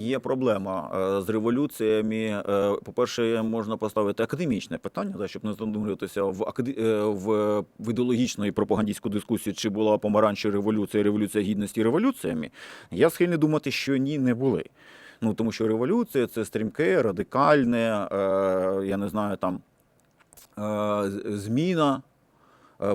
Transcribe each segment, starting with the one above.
Є проблема е, з революціями. Е, По-перше, можна поставити академічне питання, да, щоб не занурюватися в, е, в, ідеологічну і пропагандистську дискусію, чи була помаранчева революція, революція гідності революціями. Я схильний думати, що ні, не були. Ну тому що революція це стрімке, радикальне, я не знаю, там зміна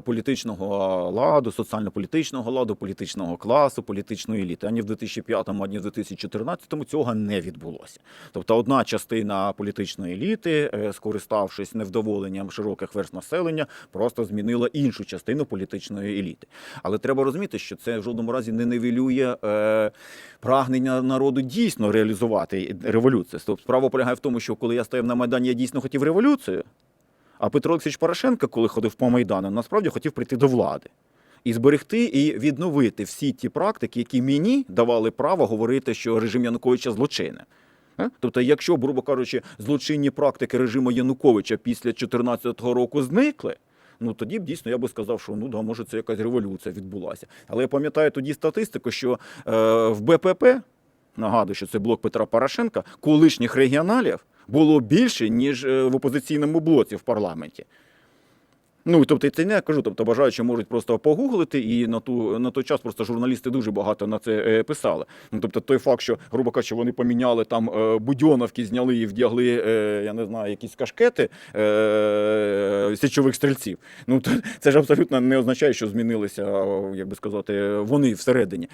політичного ладу, соціально-політичного ладу, політичного класу, політичної еліти. Ані в 2005, ані в 2014 цього не відбулося. Тобто одна частина політичної еліти, е, скориставшись невдоволенням широких верст населення, просто змінила іншу частину політичної еліти. Але треба розуміти, що це в жодному разі не нивелює е, прагнення народу дійсно реалізувати революцію. Тобто справа полягає в тому, що коли я стояв на Майдані, я дійсно хотів революцію. А Петро Олексійович Порошенко, коли ходив по Майдану, насправді хотів прийти до влади і зберегти і відновити всі ті практики, які мені давали право говорити, що режим Януковича злочинне. Тобто, якщо, грубо кажучи, злочинні практики режиму Януковича після 2014 року зникли. Ну тоді б дійсно я би сказав, що ну да, може це якась революція відбулася. Але я пам'ятаю тоді статистику, що е, в БПП, нагадую, що це блок Петра Порошенка, колишніх регіоналів було більше, ніж е, в опозиційному блоці в парламенті. Ну, тобто, це не кажу, тобто бажаючі можуть просто погуглити, і на ту на той час просто журналісти дуже багато на це е, писали. Ну, тобто, той факт, що, грубо кажучи, вони поміняли там е, будьоновки, зняли і вдягли, я не знаю, якісь кашкети січових стрільців. Ну, то, це ж абсолютно не означає, що змінилися, як би сказати, вони всередині.